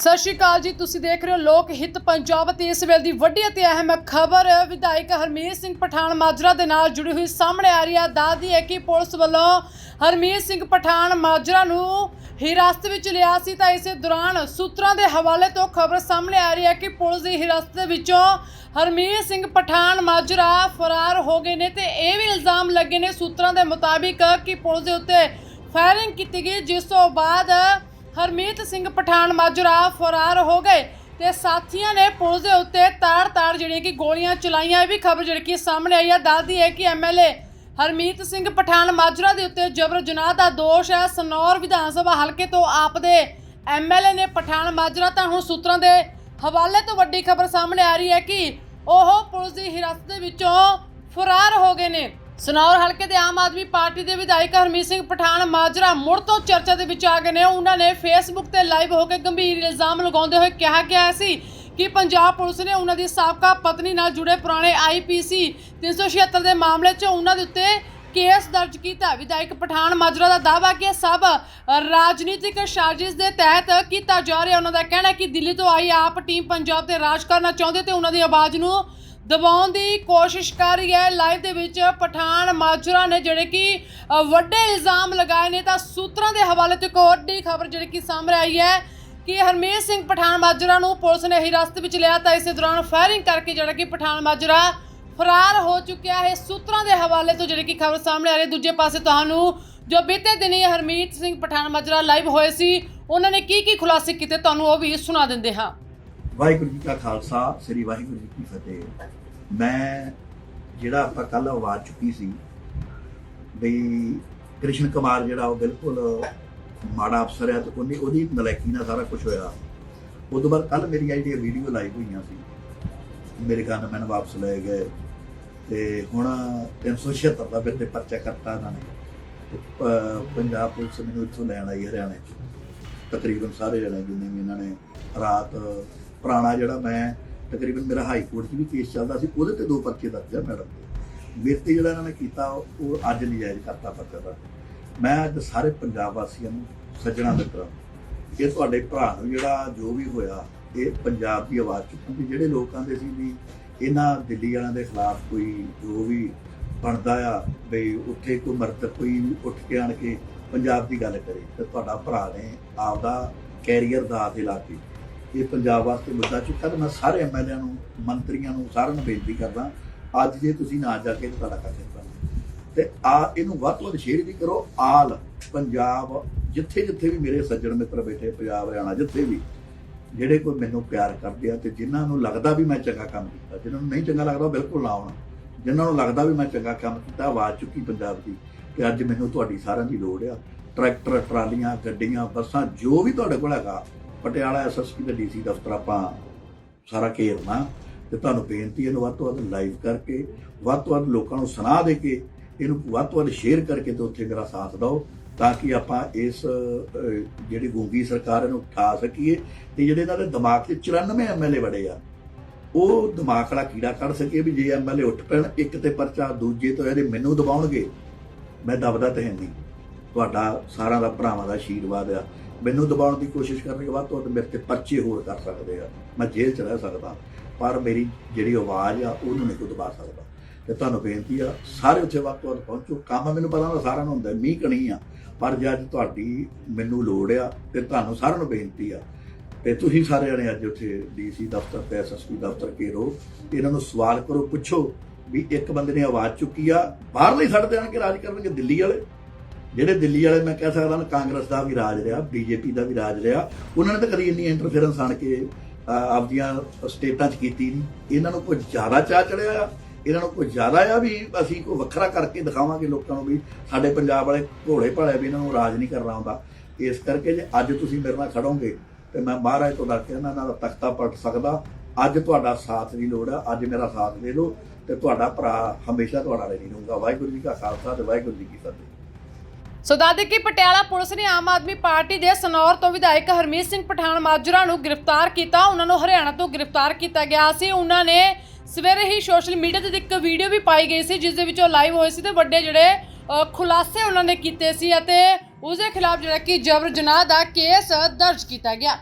ਸਤਿ ਸ਼੍ਰੀ ਅਕਾਲ ਜੀ, ਤੁਸੀਂ ਦੇਖ ਰਹੇ ਹੋ ਲੋਕ ਹਿੱਤ ਪੰਜਾਬ ਤੇ ਇਸ ਵੇਲੇ ਦੀ ਵੱਡੀ ਅਤੇ ਅਹਿਮ ਖਬਰ। ਵਿਧਾਇਕ ਹਰਮੀਤ ਸਿੰਘ ਪਠਾਨ ਮਾਜਰਾ ਦੇ ਨਾਲ ਜੁੜੀ ਹੋਈ ਸਾਹਮਣੇ ਆ ਰਹੀ ਹੈ ਦੱਸਦੀ ਹੈ ਕਿ ਪੁਲਿਸ ਵੱਲੋਂ ਹਰਮੀਤ ਸਿੰਘ ਪਠਾਨ ਮਾਜਰਾ ਨੂੰ ਹਿਰਾਸਤ ਵਿੱਚ ਲਿਆ ਸੀ ਤਾਂ ਇਸੇ ਦੌਰਾਨ ਸੂਤਰਾਂ ਦੇ ਹਵਾਲੇ ਤੋਂ ਖਬਰ ਸਾਹਮਣੇ ਆ ਰਹੀ ਹੈ ਕਿ ਪੁਲਿਸ ਦੀ ਹਿਰਾਸਤ ਦੇ ਵਿੱਚੋਂ ਹਰਮੀਤ ਸਿੰਘ ਪਠਾਨ ਮਾਜਰਾ ਫਰਾਰ ਹੋ ਗਏ ਨੇ ਤੇ ਇਹ ਵੀ ਇਲਜ਼ਾਮ ਲੱਗੇ ਨੇ ਸੂਤਰਾਂ ਦੇ ਮੁਤਾਬਿਕ ਕਿ ਪੁਲਿਸ ਦੇ ਉੱਤੇ ਫਾਇਰਿੰਗ ਕੀਤੀ ਗਈ, ਜਿਸ ਤੋਂ ਬਾਅਦ ਹਰਮੀਤ ਸਿੰਘ ਪਠਾਨ ਮਾਜਰਾ ਫਰਾਰ ਹੋ ਗਏ ਤੇ ਸਾਥੀਆਂ ਨੇ ਪੁਲਿਸ ਦੇ ਉੱਤੇ ਤਾੜ-ਤਾੜ ਜਿਹੜੀਆਂ ਕਿ ਗੋਲੀਆਂ ਚਲਾਈਆਂ, ਇਹ ਵੀ ਖਬਰ ਜਿਹੜੀ ਕਿ ਸਾਹਮਣੇ ਆਈ ਹੈ ਦੱਸਦੀ ਹੈ ਕਿ ਐਮਐਲਏ ਹਰਮੀਤ ਸਿੰਘ ਪਠਾਨ ਮਾਜਰਾ ਦੇ ਉੱਤੇ ਜਬਰ ਜਨਾਹ ਦਾ ਦੋਸ਼ ਹੈ। ਸਨੌਰ ਵਿਧਾਨ ਸਭਾ ਹਲਕੇ ਤੋਂ ਆਪ ਦੇ ਐਮਐਲਏ ਨੇ ਪਠਾਨ ਮਾਜਰਾ, ਤਾਂ ਹੁਣ ਸੂਤਰਾਂ ਦੇ ਹਵਾਲੇ ਤੋਂ ਵੱਡੀ ਖਬਰ ਸਾਹਮਣੇ ਆ ਰਹੀ ਹੈ ਕਿ ਉਹ ਪੁਲਿਸ ਦੀ ਹਿਰਾਸਤ ਦੇ ਵਿੱਚੋਂ ਫਰਾਰ ਹੋ ਗਏ ਨੇ। ਸਨੌਰ ਹਲਕੇ ਦੇ ਆਮ ਆਦਮੀ ਪਾਰਟੀ ਦੇ ਵਿਧਾਇਕ ਹਰਮੀਤ ਸਿੰਘ ਪਠਾਨ ਮਾਜਰਾ ਮੁੜ ਤੋਂ ਚਰਚਾ ਦੇ ਵਿੱਚ ਆ ਗਏ ਨੇ। ਉਹਨਾਂ ਨੇ ਫੇਸਬੁੱਕ ਤੇ ਲਾਈਵ ਹੋ ਕੇ ਗੰਭੀਰ ਇਲਜ਼ਾਮ ਲਗਾਉਂਦੇ ਹੋਏ ਕਿਹਾ ਗਿਆ ਸੀ ਕਿ ਪੰਜਾਬ ਪੁਲਿਸ ਨੇ ਉਹਨਾਂ ਦੀ ਸਾਬਕਾ ਪਤਨੀ ਨਾਲ ਜੁੜੇ ਪੁਰਾਣੇ ਆਈਪੀਸੀ 376 ਦੇ ਮਾਮਲੇ 'ਚ ਉਹਨਾਂ ਦੇ ਉੱਤੇ ਕੇਸ ਦਰਜ ਕੀਤਾ। ਵਿਧਾਇਕ ਪਠਾਨ ਮਾਜਰਾ ਦਾ ਦਾਅਵਾ ਕਿ ਸਭ ਰਾਜਨੀਤਿਕ ਸਾਜ਼ਿਸ਼ ਦੇ ਤਹਿਤ ਕੀਤਾ ਜਾ ਰਿਹਾ। ਉਹਨਾਂ ਦਾ ਕਹਿਣਾ ਕਿ ਦਿੱਲੀ ਤੋਂ ਆਈ ਆਪ ਟੀਮ ਪੰਜਾਬ ਤੇ ਰਾਜ ਕਰਨਾ ਚਾਹੁੰਦੇ ਤੇ ਉਹਨਾਂ ਦੀ ਆਵਾਜ਼ ਨੂੰ ਦਬਾਉਣ ਦੀ ਕੋਸ਼ਿਸ਼ ਕਰ ਰਹੀ ਹੈ। ਲਾਈਵ ਦੇ ਵਿੱਚ ਪਠਾਨ ਮਾਜਰਾ ਨੇ ਜਿਹੜੇ ਕਿ ਵੱਡੇ ਇਲਜ਼ਾਮ ਲਗਾਏ ਨੇ ਤਾਂ ਸੂਤਰਾਂ ਦੇ ਹਵਾਲੇ ਤੋਂ ਇੱਕ ਵੱਡੀ ਖਬਰ ਜਿਹੜੀ ਕਿ ਸਾਹਮਣੇ ਆਈ ਹੈ ਕਿ ਹਰਮੀਤ ਸਿੰਘ ਪਠਾਨ ਮਾਜਰਾ ਨੂੰ ਪੁਲਿਸ ਨੇ ਹਿਰਾਸਤ ਵਿੱਚ ਲਿਆ ਤਾਂ ਇਸੇ ਦੌਰਾਨ ਫਾਇਰਿੰਗ ਕਰਕੇ ਜਿਹੜਾ ਕਿ ਪਠਾਨ ਮਾਜਰਾ ਫਰਾਰ ਹੋ ਚੁੱਕਿਆ ਹੈ ਸੂਤਰਾਂ ਦੇ ਹਵਾਲੇ ਤੋਂ ਜਿਹੜੀ ਕਿ ਖਬਰ ਸਾਹਮਣੇ ਆ ਰਹੀ ਦੂਜੇ ਪਾਸੇ ਤੁਹਾਨੂੰ ਜੋ ਬੀਤੇ ਦਿਨੀ ਹਰਮੀਤ ਸਿੰਘ ਪਠਾਨ ਮਾਜਰਾ ਲਾਈਵ ਹੋਏ ਸੀ, ਉਹਨਾਂ ਨੇ ਕੀ ਕੀ ਖੁਲਾਸੇ ਕੀਤੇ ਤੁਹਾਨੂੰ ਉਹ ਵੀ ਸੁਣਾ ਦਿੰਦੇ ਹਾਂ। ਵਾਹਿਗੁਰੂ ਜੀ ਕਾ ਖਾਲਸਾ, ਸ੍ਰੀ ਵਾਹਿਗੁਰੂ ਜੀ ਕੀ ਫਤਿਹ। ਮੈਂ ਜਿਹੜਾ ਆਪਾਂ ਕੱਲ ਆਵਾਜ਼ ਚੁੱਕੀ ਸੀ ਬਈ ਕ੍ਰਿਸ਼ਨ ਕੁਮਾਰ ਜਿਹੜਾ ਉਹ ਬਿਲਕੁਲ ਮਾੜਾ ਅਫਸਰ ਹੈ ਤੇ ਉਹਨੇ ਉਹਦੀ ਨਲਾਇਕੀ ਨਾਲ ਸਾਰਾ ਕੁਝ ਹੋਇਆ। ਉਸ ਤੋਂ ਬਾਅਦ ਕੱਲ ਮੇਰੀ ਜਿਹੜੀਆਂ ਵੀਡੀਓ ਲਾਈਵ ਹੋਈਆਂ ਸੀ, ਮੇਰੇ ਕੰਨ ਮੈਨੂੰ ਵਾਪਸ ਲੈ ਗਏ। ਤੇ ਹੁਣ 376 ਦਾ ਫਿਰ ਤੇ ਪਰਚਾ ਕਰਤਾ ਇਹਨਾਂ ਨੇ। ਤੇ ਪੰਜਾਬ ਪੁਲਿਸ ਮੈਨੂੰ ਇੱਥੋਂ ਲੈਣ ਆਈ ਹਰਿਆਣੇ ਚ ਤਕਰੀਬਨ ਸਾਰੇ ਜਣੇ ਜਿੰਨੇ ਵੀ ਇਹਨਾਂ ਨੇ ਰਾਤ ਪੁਰਾਣਾ ਜਿਹੜਾ ਮੈਂ ਤਕਰੀਬਨ ਮੇਰਾ ਹਾਈ ਕੋਰਟ 'ਚ ਵੀ ਕੇਸ ਚੱਲਦਾ ਸੀ, ਉਹਦੇ ਤੇ ਦੋ ਪਰਚੇ ਦਰਜ ਆ ਮੈਡਮ ਦੇ। ਮੇਰੇ ਤੇ ਜਿਹੜਾ ਇਹਨਾਂ ਨੇ ਕੀਤਾ, ਉਹ ਅੱਜ ਨਜਾਇਜ਼ ਕਰਤਾ ਪਰਚਾ ਦਾ ਮੈਂ ਅੱਜ ਸਾਰੇ ਪੰਜਾਬ ਵਾਸੀਆਂ ਨੂੰ ਸੱਜਣਾ ਮਿੱਤਰਾਂ ਇਹ ਤੁਹਾਡੇ ਭਰਾ ਨੂੰ ਜਿਹੜਾ ਜੋ ਵੀ ਹੋਇਆ, ਇਹ ਪੰਜਾਬ ਦੀ ਆਵਾਜ਼ ਚੁੱਕਣ ਦੀ, ਜਿਹੜੇ ਲੋਕਾਂ ਦੇ ਸੀ ਵੀ ਇਹਨਾਂ ਦਿੱਲੀ ਵਾਲਿਆਂ ਦੇ ਖਿਲਾਫ ਕੋਈ ਜੋ ਵੀ ਬਣਦਾ ਆ, ਬਈ ਉੱਥੇ ਕੋਈ ਮਰਦ ਕੋਈ ਉੱਠ ਕੇ ਆਣ ਕੇ ਪੰਜਾਬ ਦੀ ਗੱਲ ਕਰੇ, ਤੇ ਤੁਹਾਡਾ ਭਰਾ ਨੇ ਆਪਦਾ ਕੈਰੀਅਰ ਦਾ ਤੇ ਲਾ ਕੇ ਇਹ ਪੰਜਾਬ ਵਾਸਤੇ ਮੁੱਦਾ ਚੁੱਕਾ ਤੇ ਮੈਂ ਸਾਰੇ ਐਮਐਲਏ ਨੂੰ, ਮੰਤਰੀਆਂ ਨੂੰ ਸਾਰਿਆਂ ਨੂੰ ਬੇਨਤੀ ਕਰਦਾ, ਅੱਜ ਜੇ ਤੁਸੀਂ ਨਾ ਜਾ ਕੇ ਤੇ ਤੁਹਾਡਾ ਕੱਖ ਨਹੀਂ ਬਣਨਾ ਤੇ ਆ ਇਹਨੂੰ ਵੱਧ ਤੋਂ ਵੱਧ ਸ਼ੇਅਰ ਵੀ ਕਰੋ, ਆਲ ਪੰਜਾਬ ਜਿੱਥੇ ਜਿੱਥੇ ਵੀ ਮੇਰੇ ਸੱਜਣ ਮਿੱਤਰ ਬੈਠੇ, ਪੰਜਾਬ, ਹਰਿਆਣਾ ਜਿੱਥੇ ਵੀ ਜਿਹੜੇ ਕੋਈ ਮੈਨੂੰ ਪਿਆਰ ਕਰਦੇ ਆ ਤੇ ਜਿਨ੍ਹਾਂ ਨੂੰ ਲੱਗਦਾ ਵੀ ਮੈਂ ਚੰਗਾ ਕੰਮ ਕੀਤਾ, ਜਿਨ੍ਹਾਂ ਨੂੰ ਨਹੀਂ ਚੰਗਾ ਲੱਗਦਾ ਉਹ ਬਿਲਕੁਲ ਨਾ ਆਉਣ। ਜਿਨ੍ਹਾਂ ਨੂੰ ਲੱਗਦਾ ਵੀ ਮੈਂ ਚੰਗਾ ਕੰਮ ਕੀਤਾ, ਆਵਾਜ਼ ਚੁੱਕੀ ਪੰਜਾਬ ਦੀ ਕਿ ਅੱਜ ਮੈਨੂੰ ਤੁਹਾਡੀ ਸਾਰਿਆਂ ਦੀ ਲੋੜ ਆ। ਟਰੈਕਟਰ, ਟਰਾਲੀਆਂ, ਗੱਡੀਆਂ, ਬੱਸਾਂ, ਜੋ ਵੀ ਤੁਹਾਡੇ ਕੋਲ ਹੈਗਾ, ਪਟਿਆਲਾ ਐਸਐਸਪੀ ਤੇ ਡੀਸੀ ਦਫ਼ਤਰ ਆਪਾਂ ਸਾਰਾ ਘੇਰਨਾ ਤੇ ਤੁਹਾਨੂੰ ਬੇਨਤੀ ਹੈ ਇਹਨੂੰ ਵੱਧ ਤੋਂ ਵੱਧ ਲਾਈਵ ਕਰਕੇ, ਵੱਧ ਤੋਂ ਵੱਧ ਲੋਕਾਂ ਨੂੰ ਸੁਣਾ ਦੇ ਕੇ, ਇਹਨੂੰ ਵੱਧ ਤੋਂ ਵੱਧ ਸ਼ੇਅਰ ਕਰਕੇ ਤੇ ਉੱਥੇ ਮੇਰਾ ਸਾਥ ਦਿਓ। ਤਾਂ ਕਿ ਆਪਾਂ ਇਸ ਜਿਹੜੀ ਗੂੰਗੀ ਸਰਕਾਰ ਇਹਨੂੰ ਉਠਾ ਸਕੀਏ ਤੇ ਜਿਹੜੇ ਇਹਨਾਂ ਦੇ ਦਿਮਾਗ 'ਚ 94 ਐਮਐਲਏ ਵੜੇ ਆ, ਉਹ ਦਿਮਾਗ ਵਾਲਾ ਕੀੜਾ ਕੱਢ ਸਕੀਏ ਵੀ ਜੇ ਐਮਐਲਏ ਉੱਠ ਪੈਣ, ਇੱਕ ਤੇ ਪਰਚਾ, ਦੂਜੇ ਤੋਂ ਇਹਦੇ ਮੈਨੂੰ ਦਬਾਉਣਗੇ, ਮੈਂ ਦਬਦਾ ਤੇ ਹੈ ਨਹੀਂ। ਤੁਹਾਡਾ ਸਾਰਿਆਂ ਦਾ ਭਰਾਵਾਂ ਦਾ ਆਸ਼ੀਰਵਾਦ ਆ। ਮੈਨੂੰ ਦਬਾਉਣ ਦੀ ਕੋਸ਼ਿਸ਼ ਕਰਨਗੇ ਵੱਧ ਤੋਂ ਵੱਧ ਮੇਰੇ ਤੇ ਪਰਚੇ ਹੋਰ ਕਰ ਸਕਦੇ ਆ। ਮੈਂ ਜੇਲ੍ਹ 'ਚ ਰਹਿ ਸਕਦਾ, ਪਰ ਮੇਰੀ ਜਿਹੜੀ ਆਵਾਜ਼ ਆ, ਉਹਨੂੰ ਨਹੀਂ ਕੋਈ ਦਬਾ ਸਕਦਾ। ਤੇ ਤੁਹਾਨੂੰ ਬੇਨਤੀ ਆ, ਸਾਰੇ ਉੱਥੇ ਵੱਧ ਤੋਂ ਵੱਧ ਪਹੁੰਚੋ। ਕੰਮ ਮੈਨੂੰ ਪਤਾ ਹੁੰਦਾ, ਸਾਰਿਆਂ ਨੂੰ ਹੁੰਦਾ, ਮੀਂਹ ਕਣੀ ਆ। ਪਰ ਜੇ ਅੱਜ ਤੁਹਾਡੀ ਮੈਨੂੰ ਲੋੜ ਆ ਤੇ ਤੁਹਾਨੂੰ ਸਾਰਿਆਂ ਨੂੰ ਬੇਨਤੀ ਆ। ਤੇ ਤੁਸੀਂ ਸਾਰੇ ਜਣੇ ਅੱਜ ਉੱਥੇ ਡੀਸੀ ਦਫ਼ਤਰ ਤੇ ਐਸਐਸਪੀ ਦਫ਼ਤਰ ਘੇਰੋ ਇਹਨਾਂ ਨੂੰ ਸਵਾਲ ਕਰੋ, ਪੁੱਛੋ ਵੀ ਇੱਕ ਬੰਦੇ ਨੇ ਆਵਾਜ਼ ਚੁੱਕੀ ਆ, ਬਾਹਰਲੇ ਛੱਡ ਦੇਣਗੇ, ਰਾਜ ਕਰਨਗੇ ਦਿੱਲੀ ਵਾਲੇ। ਜਿਹੜੇ ਦਿੱਲੀ ਵਾਲੇ, ਮੈਂ ਕਹਿ ਸਕਦਾ ਕਾਂਗਰਸ ਦਾ ਵੀ ਰਾਜ ਰਿਹਾ, ਬੀਜੇਪੀ ਦਾ ਵੀ ਰਾਜ ਰਿਹਾ। ਉਹਨਾਂ ਨੇ ਤਾਂ ਕਦੀ ਇੰਨੀ ਇੰਟਰਫੇਰੈਂਸ ਆਣ ਕੇ ਆਪਦੀਆਂ ਸਟੇਟਾਂ 'ਚ ਕੀਤੀ ਨਹੀਂ ਇਹਨਾਂ ਨੂੰ ਕੋਈ ਜ਼ਿਆਦਾ ਚਾਹ ਚੜਿਆ ਆ ਇਹਨਾਂ ਨੂੰ ਕੋਈ ਜ਼ਿਆਦਾ ਆ ਵੀ ਅਸੀਂ ਕੋਈ ਵੱਖਰਾ ਕਰਕੇ ਦਿਖਾਵਾਂਗੇ ਲੋਕਾਂ ਨੂੰ ਵੀ ਸਾਡੇ ਪੰਜਾਬ ਵਾਲੇ ਘੋੜੇ ਭਾਲੇ ਵੀ ਇਹਨਾਂ ਨੂੰ ਰਾਜ ਨਹੀਂ ਕਰਨਾ ਆਉਂਦਾ। ਇਸ ਕਰਕੇ ਜੇ ਅੱਜ ਤੁਸੀਂ ਮੇਰੇ ਨਾਲ ਖੜੋਗੇ, ਤੇ ਮੈਂ ਮਹਾਰਾਜ ਤੋਂ ਡਰ ਕੇ ਇਹਨਾਂ ਦਾ ਤਖਤਾ ਪਲਟ ਸਕਦਾ। ਅੱਜ ਤੁਹਾਡਾ ਸਾਥ ਦੀ ਲੋੜ ਆ, ਅੱਜ ਮੇਰਾ ਸਾਥ ਦੇ ਦਿਓ, ਤੇ ਤੁਹਾਡਾ ਭਰਾ ਹਮੇਸ਼ਾ ਤੁਹਾਡਾ ਰਹਿ ਰਹੂੰਗਾ। ਵਾਹਿਗੁਰੂ ਜੀ ਕਾ ਖਾਲਸਾ ਤੇ ਵਾਹਿਗੁਰੂ ਜੀ ਕੀ ਫਤਿਹ। ਸੋ ਦੱਸਦੇ ਕਿ ਪਟਿਆਲਾ ਪੁਲਿਸ ਨੇ ਆਮ ਆਦਮੀ ਪਾਰਟੀ ਦੇ ਸਨੌਰ ਤੋਂ ਵਿਧਾਇਕ ਹਰਮੀਤ ਸਿੰਘ ਪਠਾਨ ਮਾਜਰਾ ਨੂੰ ਗ੍ਰਿਫਤਾਰ ਕੀਤਾ। ਉਹਨਾਂ ਨੂੰ ਹਰਿਆਣਾ ਤੋਂ ਗ੍ਰਿਫਤਾਰ ਕੀਤਾ ਗਿਆ ਸੀ। ਉਹਨਾਂ ਨੇ ਸਵੇਰੇ ਹੀ ਸੋਸ਼ਲ ਮੀਡੀਆ ਤੇ ਇੱਕ ਵੀਡੀਓ ਵੀ ਪਾਈ ਗਈ ਸੀ ਜਿਸ ਦੇ ਵਿੱਚ ਉਹ ਲਾਈਵ ਹੋਏ ਸੀ ਤੇ ਵੱਡੇ ਜਿਹੜੇ ਖੁਲਾਸੇ ਉਹਨਾਂ ਨੇ ਕੀਤੇ ਸੀ ਅਤੇ ਉਸ ਦੇ ਖਿਲਾਫ ਜਿਹੜਾ ਕਿ ਜਬਰ ਜਨਾਹ ਦਾ ਕੇਸ ਦਰਜ ਕੀਤਾ ਗਿਆ।